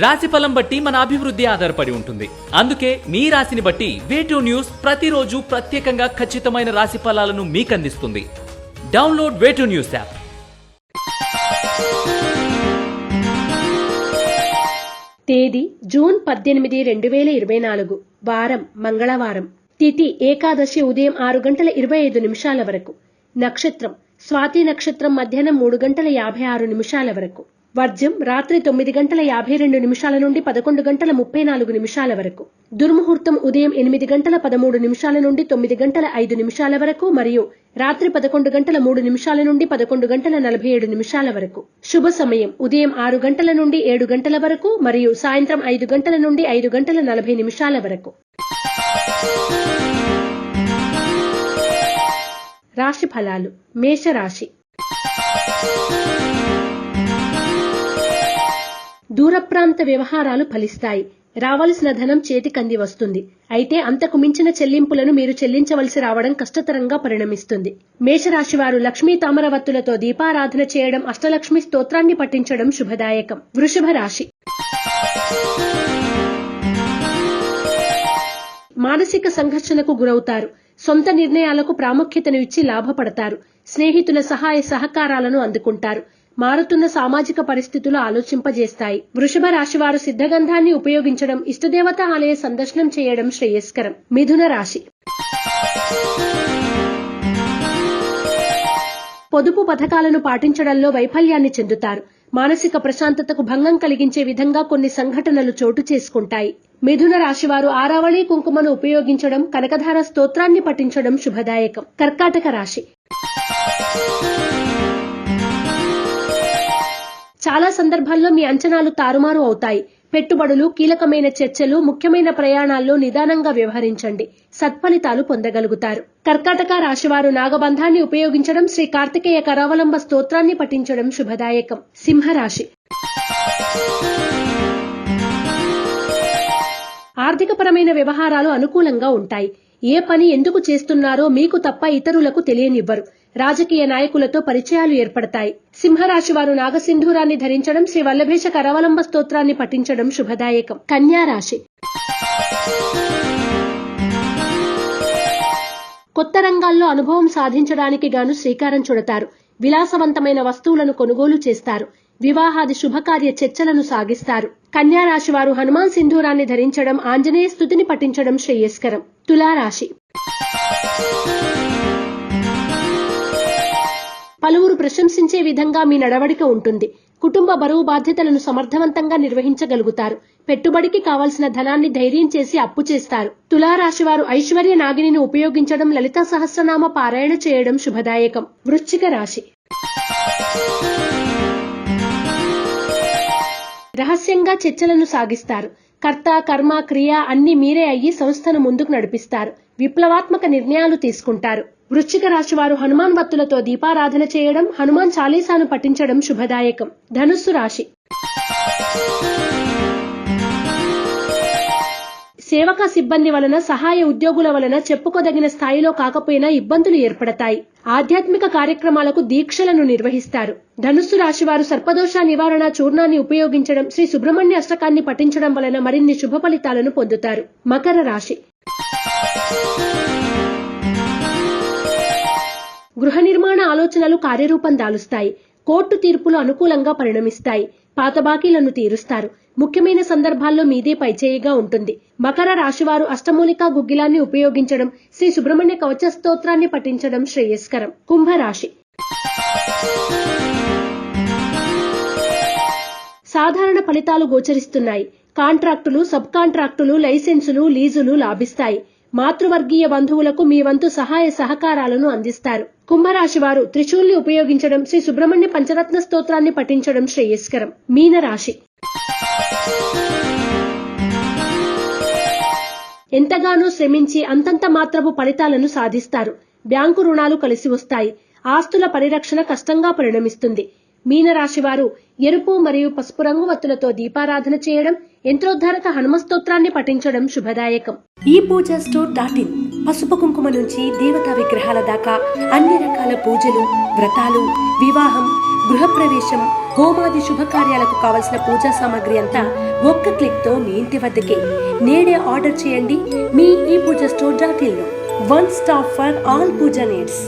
రాశి ఫలం బట్టి మన అభివృద్ధి ఆధారపడి ఉంటుంది. అందుకే మీ రాశిని బట్టి వేటూ న్యూస్ ప్రతిరోజు ప్రత్యేకంగా ఖచ్చితమైన రాశి ఫలాలను మీకు అందిస్తుంది download way two news app తేదీ జూన్ పద్దెనిమిది రెండు వేల ఇరవై నాలుగు. వారం మంగళవారం. తిథి ఏకాదశి ఉదయం ఆరు గంటల ఇరవై ఐదు నిమిషాల వరకు. నక్షత్రం. స్వాతి నక్షత్రం మధ్యాహ్నం మూడు గంటల యాభై ఆరు నిమిషాల వరకు. వర్జం రాత్రి తొమ్మిది గంటల యాభై రెండు నిమిషాల నుండి పదకొండు గంటల ముప్పై నాలుగు నిమిషాల వరకు. దుర్ముహూర్తం ఉదయం ఎనిమిది గంటల పదమూడు నిమిషాల నుండి తొమ్మిది గంటల ఐదు నిమిషాల వరకు మరియు రాత్రి పదకొండు గంటల మూడు నిమిషాల నుండి పదకొండు గంటల నలభై ఏడు నిమిషాల వరకు. శుభ సమయం ఉదయం ఆరు గంటల నుండి ఏడు గంటల వరకు మరియు సాయంత్రం ఐదు గంటల నుండి ఐదు గంటల నలభై నిమిషాల వరకు. రాశి ఫలాలు మేషరాశి. దూర ప్రాంత వ్యవహారాలు ఫలిస్తాయి. రావలసిన ధనం చేతికంది వస్తుంది. అయితే అంతకు మించిన చెల్లింపులను మీరు చెల్లించవలసి రావడం కష్టతరంగా పరిణమిస్తుంది. మేషరాశివారు లక్ష్మీ తామరవత్తులతో దీపారాధన చేయడం అష్టలక్ష్మి స్తోత్రాన్ని పఠించడం శుభదాయకం. వృషభ రాశి. మానసిక సంఘర్షణకు గురవుతారు. సొంత నిర్ణయాలకు ప్రాముఖ్యతను ఇచ్చి లాభపడతారు. స్నేహితుల సహాయ సహకారాలను అందుకుంటారు. మారుతున్న సామాజిక పరిస్థితులు ఆలోచింపజేస్తాయి. వృషభ రాశి వారు సిద్ధగంధాన్ని ఉపయోగించడం ఇష్టదేవత ఆలయ సందర్శనం చేయడం శ్రేయస్కరం. మిథున రాశి. పొదుపు పథకాలను పాటించడంలో వైఫల్యాన్ని చెందుతారు. మానసిక ప్రశాంతతకు భంగం కలిగించే విధంగా కొన్ని సంఘటనలు చోటు చేసుకుంటాయి. మిథున రాశివారు ఆరావళి కుంకుమను ఉపయోగించడం కనకధార స్తోత్రాన్ని పఠించడం శుభదాయకం. కర్కాటక రాశి. చాలా సందర్భాల్లో మీ అంచనాలు తారుమారు అవుతాయి. పెట్టుబడులు కీలకమైన చర్చలు ముఖ్యమైన ప్రయాణాల్లో నిదానంగా వ్యవహరించండి. సత్ఫలితాలు పొందగలుగుతారు. కర్కాటక రాశివారు నాగబంధాన్ని ఉపయోగించడం శ్రీ కార్తికేయ కరావలంబ స్తోత్రాన్ని పఠించడం శుభదాయకం. సింహరాశి. ఆర్థికపరమైన వ్యవహారాలు అనుకూలంగా ఉంటాయి. ఏ పని ఎందుకు చేస్తున్నారో మీకు తప్ప ఇతరులకు తెలియనివ్వరు. రాజకీయ నాయకులతో పరిచయాలు ఏర్పడతాయి. సింహరాశి వారు నాగసింధూరాన్ని ధరించడం శ్రీ వల్లభేష కరవలంబ స్తోత్రాన్ని పఠించడం శుభదాయకం. కన్యా రాశి. కొత్త రంగాల్లో అనుభవం సాధించడానికి గాను శ్రీకారం చుడతారు. విలాసవంతమైన వస్తువులను కొనుగోలు చేస్తారు. వివాహాది శుభకార్య చర్చలను సాగిస్తారు. కన్యా రాశి వారు హనుమాన్ సింధూరాన్ని ధరించడం ఆంజనేయ స్థుతిని పఠించడం శ్రేయస్కరం. తులారాశి. పలువురు ప్రశంసించే విధంగా మీ నడవడిక ఉంటుంది. కుటుంబ బరువు బాధ్యతలను సమర్థవంతంగా నిర్వహించగలుగుతారు. పెట్టుబడికి కావలసిన ధనాన్ని ధైర్యం చేసి అప్పు చేస్తారు. తులారాశివారు ఐశ్వర్య నాగిని ఉపయోగించడం లలిత సహస్రనామ పారాయణ చేయడం శుభదాయకం. వృశ్చిక రాశి. రహస్యంగా చర్చలను సాగిస్తారు. కర్త కర్మ క్రియ అన్ని మీరే అయ్యి సంస్థను ముందుకు నడిపిస్తారు. విప్లవాత్మక నిర్ణయాలు తీసుకుంటారు. వృశ్చిక రాశి వారు హనుమాన్ భక్తులతో దీపారాధన చేయడం హనుమాన్ చాలీసాను పఠించడం శుభదాయకం. ధనుస్సు రాశి. సేవక సిబ్బంది వలన సహాయ ఉద్యోగుల వలన చెప్పుకోదగిన స్థాయిలో కాకపోయినా ఇబ్బందులు ఏర్పడతాయి. ఆధ్యాత్మిక కార్యక్రమాలకు దీక్షలను నిర్వహిస్తారు. ధనుస్సు రాశి వారు సర్పదోష నివారణ చూర్ణాన్ని ఉపయోగించడం శ్రీ సుబ్రహ్మణ్య అష్టకాన్ని పఠించడం వలన మరిన్ని శుభ ఫలితాలను పొందుతారు. మకర రాశి. గృహ నిర్మాణ ఆలోచనలు కార్యరూపం దాలుస్తాయి. కోర్టు తీర్పులు అనుకూలంగా పరిణమిస్తాయి. పాత బాకీలను తీరుస్తారు. ముఖ్యమైన సందర్భాల్లో మీదే పైచేయిగా ఉంటుంది. మకర రాశివారు అష్టమూలికా గుగ్గిలాన్ని ఉపయోగించడం శ్రీ సుబ్రహ్మణ్య కవచ స్తోత్రాన్ని పఠించడం శ్రేయస్కరం. కుంభరాశి. సాధారణ ఫలితాలు గోచరిస్తున్నాయి. కాంట్రాక్టులు సబ్ కాంట్రాక్టులు లైసెన్సులు లీజులు లాభిస్తాయి. మాతృవర్గీయ బంధువులకు మీ వంతు సహాయ సహకారాలను అందిస్తారు. కుంభరాశి వారు త్రిశూల్ని ఉపయోగించడం శ్రీ సుబ్రహ్మణ్య పంచరత్న స్తోత్రాన్ని పఠించడం శ్రేయస్కరం. మీనరాశి. ఎంతగానో శ్రమించి అంతంత మాత్రపు ఫలితాలను సాధిస్తారు. బ్యాంకు రుణాలు కలిసి వస్తాయి. ఆస్తుల పరిరక్షణ కష్టంగా పరిణమిస్తుంది. మీనరాశి వారు ఎరుపు మరియు పసుపు రంగు వత్తులతో దీపారాధన చేయడం యంత్రోద్ధారక హనుమస్తోత్రాన్ని పఠించడం శుభదాయకం. ఈ పూజ స్టోర్ డాట్ ఇన్. పసుపు కుంకుమ నుంచి దేవతా విగ్రహాల దాకా అన్ని రకాల పూజలు వ్రతాలు వివాహం గృహప్రవేశం హోమాది శుభకార్యాలకు కావలసిన పూజా సామాగ్రి అంతా ఒక్క క్లిక్తో మీ ఇంటి వద్దకే. నేడే ఆర్డర్ చేయండి మీ ఈ Pooja store dot in one stop for all Pooja needs.